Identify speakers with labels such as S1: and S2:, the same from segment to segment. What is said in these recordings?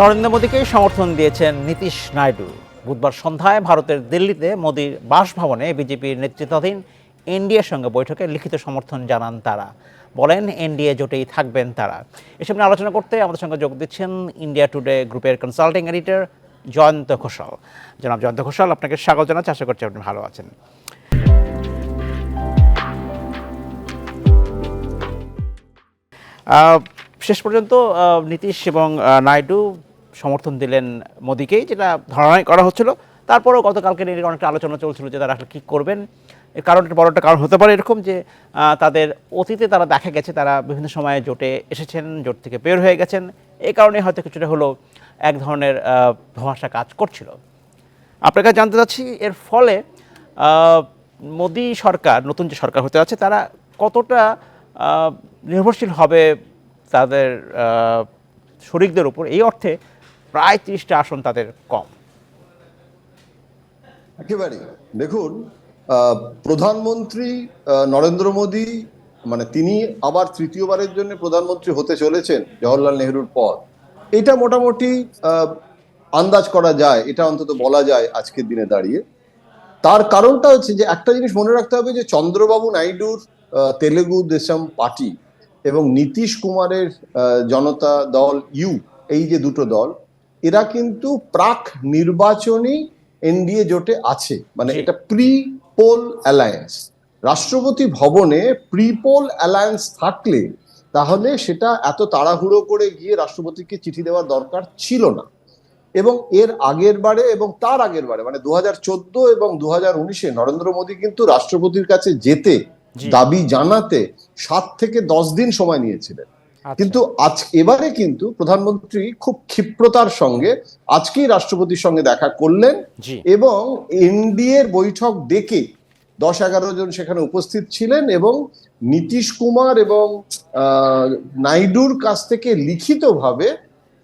S1: নরেন্দ্র মোদীকে সমর্থন দিয়েছেন নীতিশ নাইডু। বুধবার সন্ধ্যায় ভারতের দিল্লিতে মোদীর বাসভবনে বিজেপির নেতৃত্বাধীন এনডিএর সঙ্গে বৈঠকে লিখিত সমর্থন জানান তারা। বলেন, এনডিএ জোটেই থাকবেন তারা। এসব নিয়ে আলোচনা করতে আমাদের সঙ্গে যোগ দিচ্ছেন ইন্ডিয়া টুডে গ্রুপের কনসাল্টিং এডিটর জয়ন্ত ঘোষাল। জনাব জয়ন্ত ঘোষাল, আপনাকে স্বাগত জানাচ্ছি। আশা করছি আপনি ভালো আছেন। শেষ পর্যন্ত নীতিশ এবং নাইডু সমর্থন দিলেন মোদীকেই, যেটা ধারণাই করা হচ্ছিল। তারপরেও গতকালকে নিয়ে অনেকটা আলোচনা চলছিল যে তারা আসলে কী করবেন। এর কারণ একটা বড় একটা কারণ হতে পারে এরকম যে তাদের অতীতে তারা দেখা গেছে, তারা বিভিন্ন সময়ে জোটে এসেছেন, জোট থেকে বের হয়ে গেছেন। এই কারণে হয়তো কিছুটা হলো এক ধরনের ধোঁয়াশা কাজ করছিল। আপনার কাছে জানতে চাচ্ছি, এর ফলে মোদী সরকার, নতুন যে সরকার হতে যাচ্ছে, তারা কতটা নির্ভরশীল হবে তাদের শরিকদের উপর? এই অর্থে প্রায় তিরিশটা আসন তাদের কম।
S2: একেবারে দেখুন প্রধানমন্ত্রী নরেন্দ্র মোদী মানে তিনি আবার তৃতীয়বারের জন্য প্রধানমন্ত্রী হতে চলেছেন জওহরলাল নেহরুর পর। এটা মোটামুটি আন্দাজ করা যায়, এটা অন্তত বলা যায় আজকের দিনে দাঁড়িয়ে। তার কারণটা হচ্ছে যে একটা জিনিস মনে রাখতে হবে যে চন্দ্রবাবু নাইডুর তেলেগু দেশম পার্টি এবং নীতিশ কুমারের জনতা দল ইউ, এই যে দুটো দল এরা কিন্তু প্রাক নির্বাচনী এনডিএ জোটে আছে। মানে এটা প্রি পোল অ্যালায়েন্স রাষ্ট্রপতি ভবনে প্রি পোল অ্যালায়েন্স থাকলে তাহলে সেটা এত তাড়াহুড়ো করে গিয়ে রাষ্ট্রপতিকে চিঠি দেওয়ার দরকার ছিল না। এবং এর আগের বারে এবং তার আগের বারে মানে দু হাজার চোদ্দ এবং দু হাজার উনিশে নরেন্দ্র মোদী কিন্তু রাষ্ট্রপতির কাছে যেতে দাবি জানাতে সাত থেকে দশ দিন সময় নিয়েছিলেন। কিন্তু আজ এবারে কিন্তু প্রধানমন্ত্রী খুব ক্ষিপ্রতার সঙ্গে আজকেই রাষ্ট্রপতির সঙ্গে দেখা করলেন এবং এনডিএর বৈঠক ডেকে দশ এগারো জন সেখানে উপস্থিত ছিলেন এবং নীতিশ কুমার এবং আহ, নাইডুর কাছ থেকে লিখিতভাবে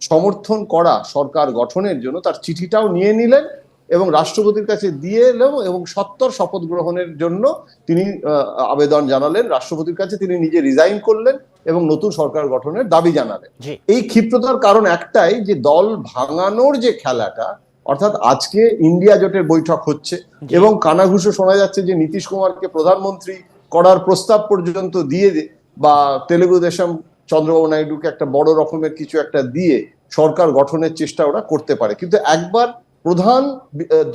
S2: সমর্থন করা সরকার গঠনের জন্য তার চিঠিটাও নিয়ে নিলেন। এবং রাষ্ট্রপতির কাছে দিয়ে এলেন এবং সত্তর শপথ গ্রহণের জন্য তিনি আবেদন জানালেন। রাষ্ট্রপতির কাছে তিনি নিজে রিজাইন করলেন এবং নতুন সরকার গঠনের দাবি জানালেন। এই ক্ষিপ্রতার কারণ একটাই যে দল ভাঙানোর যে খেলাটা অর্থাৎ আজকে ইন্ডিয়া জোটের বৈঠক হচ্ছে এবং কানাঘুষো শোনা যাচ্ছে যে নীতিশ কুমারকে প্রধানমন্ত্রী করার প্রস্তাব পর্যন্ত দিয়ে বা তেলেগু দেশম চন্দ্রবাবু নাইডুকে একটা বড় রকমের কিছু একটা দিয়ে সরকার গঠনের চেষ্টা ওরা করতে পারে। কিন্তু একবার প্রধান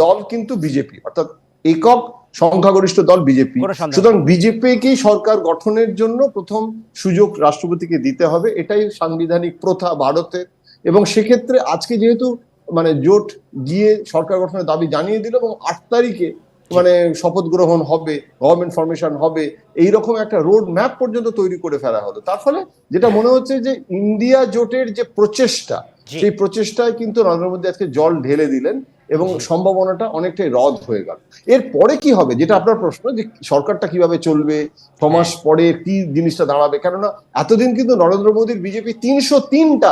S2: দল কিন্তু বিজেপি অর্থাৎ একক সংখ্যাগরিষ্ঠ দল বিজেপি। সুতরাং বিজেপিকেই সরকার গঠনের জন্য প্রথম সুযোগ রাষ্ট্রপতিকে দিতে হবে এটাই সাংবিধানিক প্রথা ভারতের এবং সেক্ষেত্রে আজকে যেহেতু মানে জোট গিয়ে সরকার গঠনের দাবি জানিয়ে দিল এবং আট তারিখে মানে শপথ গ্রহণ হবে গভর্নমেন্ট ফর্মেশন হবে এইরকম একটা রোড ম্যাপ পর্যন্ত তৈরি করে ফেলা হলো তার ফলে যেটা মনে হচ্ছে যে ইন্ডিয়া জোটের যে প্রচেষ্টা। সেই প্রচেষ্টায় কিন্তু নরেন্দ্র মোদী আজকে জল ঢেলে দিলেন এবং সম্ভাবনাটা অনেকটাই রদ হয়ে গেল। এরপরে কি হবে? যেটা আপনার প্রশ্ন যে সরকারটা কীভাবে চলবে? ছ মাস পরে কি জিনিসটা দাঁড়াবে? কেননা এতদিন কিন্তু নরেন্দ্র মোদীর বিজেপি তিনশো তিনটা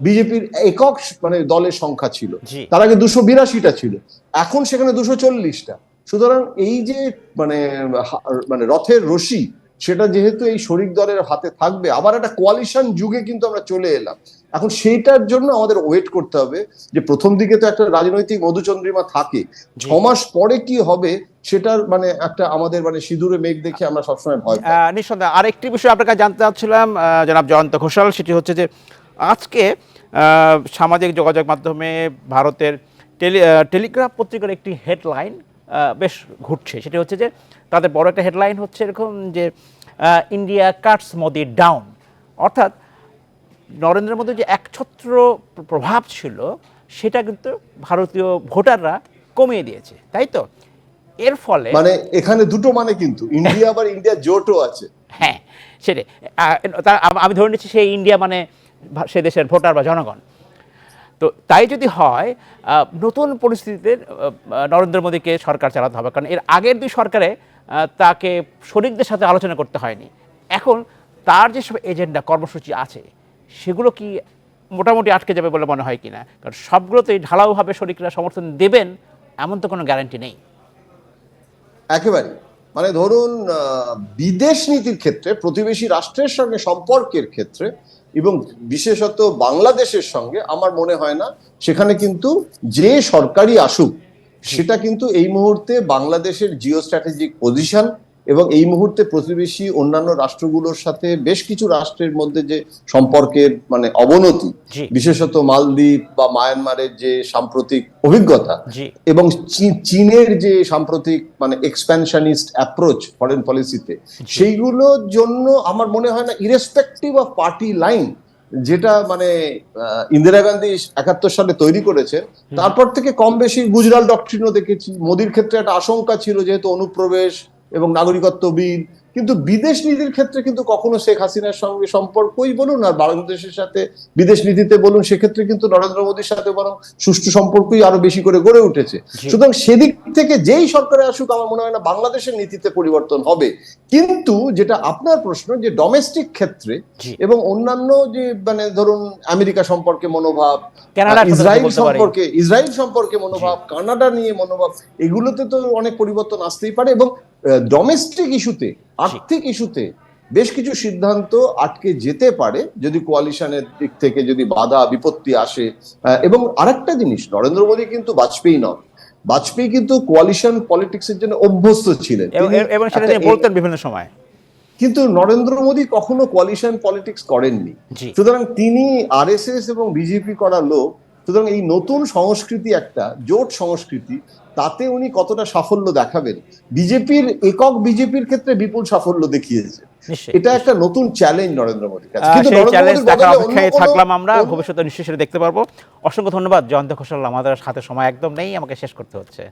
S2: বিজেপির একক মানে দলের সংখ্যা ছিল। তার আগে দুশো বিরাশিটা ছিল। এখন সেখানে দুশো চল্লিশটা। সুতরাং এই যে মানে মানে রথের রশি সেটা যেহেতু এই শরিক দলের হাতে থাকবে আবার একটা কোয়ালিশন যুগে কিন্তু আমরা চলে এলাম। এখন সেইটার জন্য আমাদের ওয়েট করতে হবে যে প্রথম দিকে তো একটা রাজনৈতিক মধুচন্দ্রিমা থাকে। ছ মাস পরে কি হবে সেটার মানে একটা আমাদের মানে সিঁদুরে মেঘ দেখে আমরা সবসময় ভয়
S1: নিঃসন্দেহে। আরেকটি বিষয় আপনার কাছে জানতে চাচ্ছিলাম জনাব জয়ন্ত ঘোষাল সেটি হচ্ছে যে আজকে সামাজিক যোগাযোগ মাধ্যমে ভারতের টেলি টেলিগ্রাফ পত্রিকার একটি হেডলাইন বেশ ঘুরছে। সেটি হচ্ছে যে তাদের বড় একটা হেডলাইন হচ্ছে এরকম যে ইন্ডিয়া কাটস মোদি ডাউন। অর্থাৎ নরেন্দ্র মোদীর যে একছত্র প্রভাব ছিল সেটা কিন্তু ভারতীয় ভোটাররা কমিয়ে দিয়েছে তাই তো? এর ফলে
S2: মানে এখানে দুটো মানে কিন্তু ইন্ডিয়া আবার ইন্ডিয়া জোটও আছে।
S1: হ্যাঁ সেটাই। আমি ধরে নিচ্ছি সেই ইন্ডিয়া মানে সে দেশের ভোটার বা জনগণ। তো তাই যদি হয় নতুন পরিস্থিতিতে নরেন্দ্র মোদীকে সরকার চালাতে হবে কারণ এর আগের দুই সরকারে তাকে শরিকদের সাথে আলোচনা করতে হয়নি। এখন তার যেসব এজেন্ডা কর্মসূচি আছে সেগুলো কি মোটামুটি আটকে যাবে বলে মনে হয় কিনা? কারণ সবগুলোতেই ঢালাওভাবে শরিকরা সমর্থন দেবেন, এমন তো কোনো গ্যারান্টি নেই।
S2: একেবারে মানে ধরুন বিদেশ নীতির ক্ষেত্রে, প্রতিবেশী রাষ্ট্রের সঙ্গে সম্পর্কের ক্ষেত্রে এবং বিশেষত বাংলাদেশের সঙ্গে, আমার মনে হয় না, সেখানে কিন্তু যে সরকারি আসুক, সেটা কিন্তু এই মুহূর্তে বাংলাদেশের জিও স্ট্র্যাটেজিক পজিশন এবং এই মুহূর্তে প্রতিবেশী অন্যান্য রাষ্ট্রগুলোর সাথে বেশ কিছু রাষ্ট্রের মধ্যে যে সম্পর্কের মানে অবনতি বিশেষত মালদ্বীপ বা মায়ানমারের যে সাম্প্রতিক অভিজ্ঞতা এবং চীনের যে সাম্প্রতিক মানে এক্সপ্যানশনিস্ট অ্যাপ্রোচ ফরেন পলিসিতে সেইগুলোর জন্য আমার মনে হয় না ইরেসপেক্টিভ অফ পার্টি লাইন যেটা মানে ইন্দিরা গান্ধী একাত্তর সালে তৈরি করেছে তারপর থেকে কম বেশি গুজরাল ডক্ট্রিনও দেখেছি। মোদির ক্ষেত্রে একটা আশঙ্কা ছিল যেহেতু অনুপ্রবেশ এবং নাগরিকত্ব বিল কিন্তু বিদেশ নীতির ক্ষেত্রে কিন্তু কখনো শেখ হাসিনার সঙ্গে সম্পর্কই বলুন আর বাংলাদেশের সাথে বিদেশ নীতিতে বলুন সেক্ষেত্রে কিন্তু নরেন্দ্র মোদীর সাথে বরং সুষ্ঠু সম্পর্কই আরও বেশি করে গড়ে উঠেছে। সুতরাং সেদিক থেকে যেই সরকারে আসুক আমার মনে হয় না বাংলাদেশের নীতিতে পরিবর্তন হবে। কিন্তু যেটা আপনার প্রশ্ন যে ডোমেস্টিক ক্ষেত্রে এবং অন্যান্য যে মানে ধরুন আমেরিকা সম্পর্কে মনোভাব ইসরায়েল সম্পর্কে ইসরায়েল সম্পর্কে মনোভাব কানাডা নিয়ে মনোভাব এগুলোতে তো অনেক পরিবর্তন আসতেই পারে এবং ডোমেস্টিক ইস্যুতে আর্থিক ইস্যুতে বেশ কিছু সিদ্ধান্ত আটকে যেতে পারে যদি কোয়ালিশনের দিক থেকে যদি বাধা বিপত্তি আসে। এবং আরেকটা জিনিস নরেন্দ্র মোদী কিন্তু বাজপেয়ী নন। বাজপেয়ী কিন্তু কোয়ালিশন পলিটিক্সের জন্য অভ্যস্ত ছিলেন।
S1: এবং সেটা
S2: একটা
S1: তিনি বলতেন বিভিন্ন সময়।
S2: কিন্তু নরেন্দ্র মোদী কখনো কোয়ালিশন পলিটিক্স করেননি। সুতরাং তিনি আরএসএস এবং বিজেপি করা লোক সুতরাং এই নতুন সংস্কৃতি একটা জোট সংস্কৃতি তাতে উনি কতটা সাফল্য দেখাবেন? বিজেপির একক বিজেপির ক্ষেত্রে বিপুল সাফল্য দেখিয়েছে। এটা একটা নতুন চ্যালেঞ্জ নরেন্দ্র মোদীর কাছে। কিন্তু
S1: চ্যালেঞ্জ অপেক্ষায় থাকলাম আমরা ভবিষ্যতে নিশ্চয়ই সেটা দেখতে পারব। অসংখ্য ধন্যবাদ জয়ন্ত ঘোষাল আমাদের সাথে সময় একদম নেই আমাকে শেষ করতে হচ্ছে।